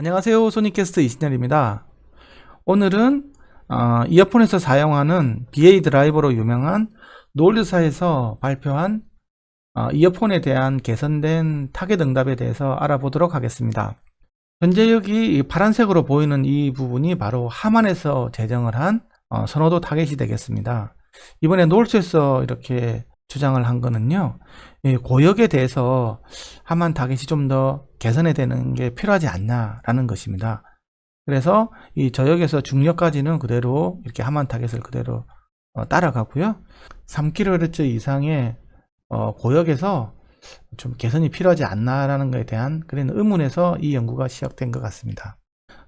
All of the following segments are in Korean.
안녕하세요. 소니캐스트 이신열입니다. 오늘은 어, 이어폰에서 사용하는 BA 드라이버로 유명한 노르사에서 발표한 어, 이어폰에 대한 개선된 타겟 응답에 대해서 알아보도록 하겠습니다. 현재 여기 이 파란색으로 보이는 이 부분이 바로 하만에서 제정을 한 어, 선호도 타겟이 되겠습니다. 이번에 노르스에서 이렇게 주장을 한 거는요, 이 고역에 대해서 하만 타겟이 좀 더 개선이 되는 게 필요하지 않냐라는 것입니다. 그래서 이 저역에서 중력까지는 그대로 이렇게 하만 타겟을 그대로 어, 따라가고요. 3kHz 이상의 어, 고역에서 좀 개선이 필요하지 않나라는 것에 대한 그런 의문에서 이 연구가 시작된 것 같습니다.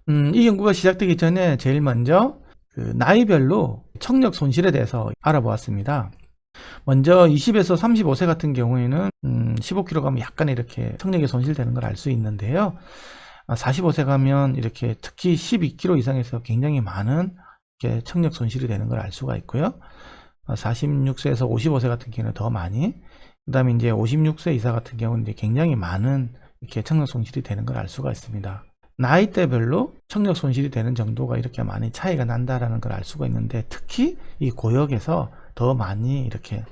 음, 이 연구가 시작되기 전에 제일 먼저 그 나이별로 청력 손실에 대해서 알아보았습니다. 먼저 20에서 35세 같은 경우에는 음, 15kg 가면 약간 이렇게 청력이 손실되는 걸 알 수 있는데요. 45세 가면 이렇게 특히 12kg 이상에서 굉장히 많은 청력 손실이 되는 걸 알 수가 있고요. 46세에서 55세 같은 경우는 더 많이, 그 다음에 이제 56세 이사 같은 경우는 이제 굉장히 많은 이렇게 청력 손실이 되는 걸 알 수가 있습니다. 나이대별로 청력 손실이 되는 정도가 이렇게 많이 차이가 난다라는 걸 알 수가 있는데 특히 이 고역에서 더 많이 이렇게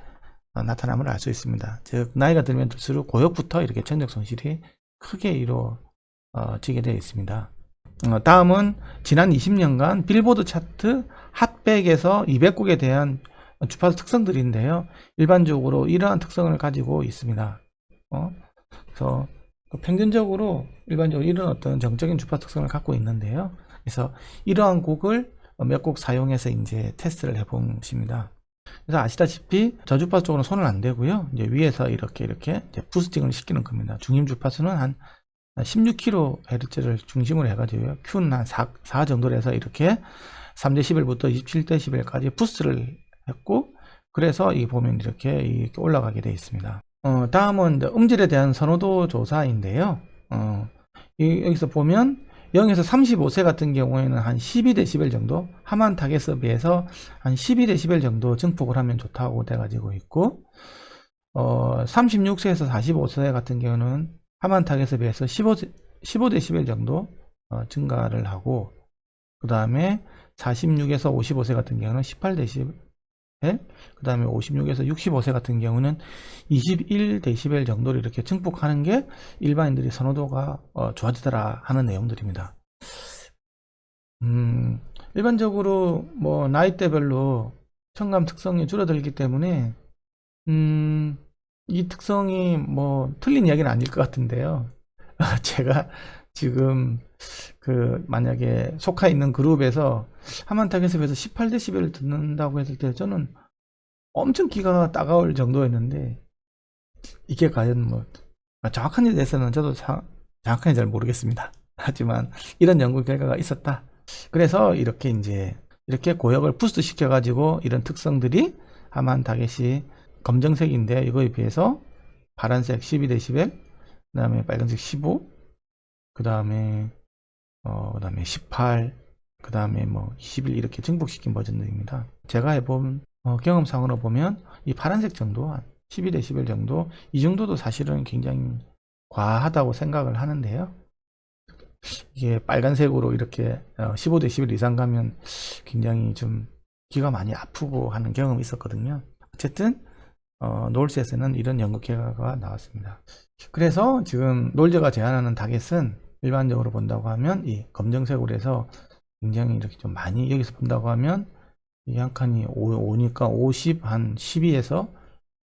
어, 나타남을 알 수 있습니다. 즉 나이가 들면 들수록 고역부터 이렇게 청력 손실이 크게 이루어지게 되어 있습니다. 어, 다음은 지난 20년간 빌보드 차트 핫백에서 200곡에 대한 주파수 특성들인데요. 일반적으로 이러한 특성을 가지고 있습니다. 어? 그래서 평균적으로 일반적으로 이런 어떤 정적인 주파수 특성을 갖고 있는데요. 그래서 이러한 곡을 몇 곡 사용해서 이제 테스트를 해본 것입니다. 그래서 아시다시피 저주파수 쪽으로 손을 안 대고요. 이제 위에서 이렇게 이렇게 부스팅을 시키는 겁니다. 중임 주파수는 한 16kHz를 중심으로 해가지고요. Q는 한 4, 4 정도로 해서 이렇게 3dB부터 27dB까지 부스트를 했고, 그래서 이 보면 이렇게, 올라가게 되어 있습니다. 어, 다음은 음질에 대한 선호도 조사인데요. 어, 이, 여기서 보면 0에서 35세 같은 경우에는 한 12dB 정도, 하만 타겟에 비해서 한 12dB 정도 증폭을 하면 좋다고 돼 가지고 있고, 어, 36세에서 45세 같은 경우는 하만 타겟에 비해서 15, 15dB 정도 어, 증가를 하고, 그 다음에 46에서 55세 같은 경우는 18dB, 그 다음에 56에서 65세 같은 경우는 21dB 정도를 이렇게 증폭하는 게 일반인들이 선호도가 어, 좋아지더라 하는 내용들입니다. 음, 일반적으로 뭐 나이대별로 청감 특성이 줄어들기 때문에 음, 이 특성이 뭐 틀린 이야기는 아닐 것 같은데요. 제가 지금 그 만약에 속하 있는 그룹에서 하만 타겟에 비해서 18dB를 듣는다고 했을 때 저는 엄청 귀가 따가울 정도였는데 이게 과연 뭐 정확한지 대해서는 저도 사, 정확하게 잘 모르겠습니다. 하지만 이런 연구 결과가 있었다. 그래서 이렇게 이제 이렇게 고역을 부스트 시켜 가지고 이런 특성들이 하만 타겟이 검정색인데 이거에 비해서 파란색 12dB, 그 다음에 빨간색 15, 그 다음에 어, 그 다음에 18, 그 다음에 뭐 21 이렇게 증폭시킨 버전들입니다. 제가 해본 어, 경험상으로 보면 이 파란색 정도 한 12dB 정도 이 정도도 사실은 굉장히 과하다고 생각을 하는데요. 이게 빨간색으로 이렇게 15dB 이상 가면 굉장히 좀 귀가 많이 아프고 하는 경험이 있었거든요. 어쨌든 어, 노을셋에는 이런 연구 결과가 나왔습니다. 그래서 지금 놀저가 제안하는 타겟은 일반적으로 본다고 하면 이 검정색으로 해서 굉장히 이렇게 좀 많이 여기서 본다고 하면 이 한 칸이 5, 니까 50, 한 12에서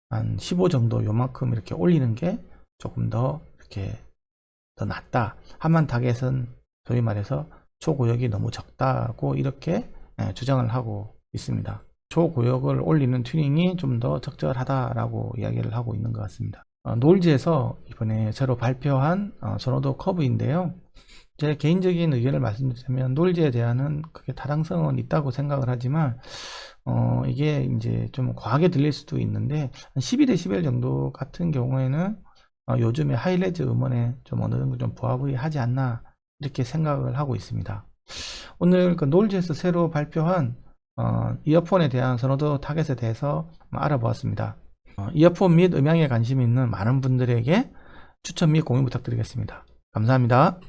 한 15 정도 요만큼 이렇게 올리는 게 조금 더 이렇게 더 낫다. 하만 타겟은 소위 말해서 초고역이 너무 적다고 이렇게 예, 주장을 하고 있습니다. 초고역을 올리는 튜닝이 좀 더 적절하다라고 이야기를 하고 있는 것 같습니다. 어, 놀지에서 이번에 새로 발표한 어, 선호도 커브인데요. 제 개인적인 의견을 말씀드리자면 놀지에 대한은 크게 타당성은 있다고 생각을 하지만 어, 이게 이제 좀 과하게 들릴 수도 있는데 12dB 정도 같은 경우에는 어, 요즘에 하이레즈 음원에 좀 어느 정도 좀 부합이 하지 않나 이렇게 생각을 하고 있습니다. 오늘 그 놀지에서 새로 발표한 어, 이어폰에 대한 선호도 타겟에 대해서 알아보았습니다. 어, 이어폰 및 음향에 관심 있는 많은 분들에게 추천 및 공유 부탁드리겠습니다. 감사합니다.